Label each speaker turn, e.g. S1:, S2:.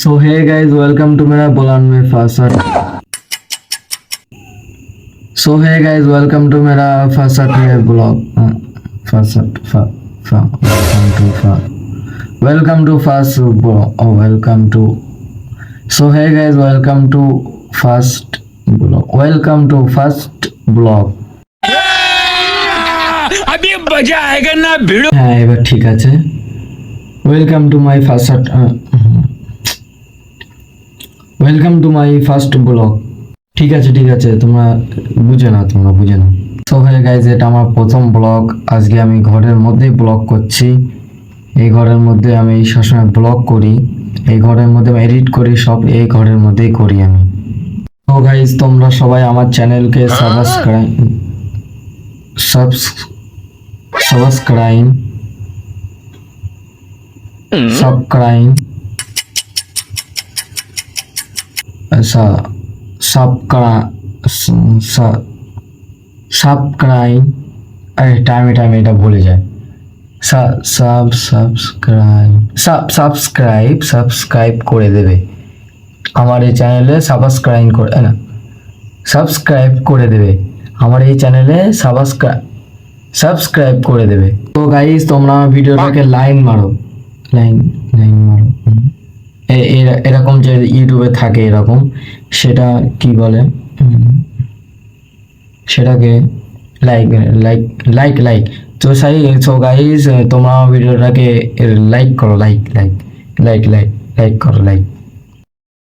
S1: so hey guys welcome to मेरा बुलान में fast so hey guys welcome to मेरा फासट में ब्लॉग फासट फा फा वेलकम टू फा welcome to fast welcome to so hey guys welcome to fast blog welcome to fast blog
S2: अभी मजा आएगा ना भिड़ो
S1: হ্যাঁ এবার ঠিক আছে welcome to my first welcome to my first blog ঠিক আছে ঠিক আছে তোমরা বুঝে না তোমরা বুঝে না তো হয়ে গাইজ এটা আমার প্রথম ব্লগ আজকে আমি ঘরের মধ্যেই ব্লগ করছি। এই ঘরের মধ্যে আমি সবসময় ব্লগ করি। এই ঘরের মধ্যে আমি এডিট করি সব এই ঘরের মধ্যেই করি আমি। তো গাইজ তোমরা সবাই আমার চ্যানেলকে subscribe subs subscribe subscribe subscribe আরে টাইমে টাইমে এটা ভুলে যায়। Sub subscribe sub subscribe subscribe করে দেবে। আমার এই চ্যানেলে সাবস্ক্রাইব করে না সাবস্ক্রাইব করে দেবে। আমার এই চ্যানেলে সাবস্ক্রাইব সাবস্ক্রাইব করে দেবে। তো গাইস তোমরা আমার ভিডিওটাকে লাইন মারো। লাইন লাইন এরকম যে ইউটিউবে থাকে এরকম, সেটা কি বলে। সেটাকে লাইক লাইক লাইক লাইক তো সাই সো গাইজ তোমার ভিডিওটাকে লাইক করো like like like like like করো লাইক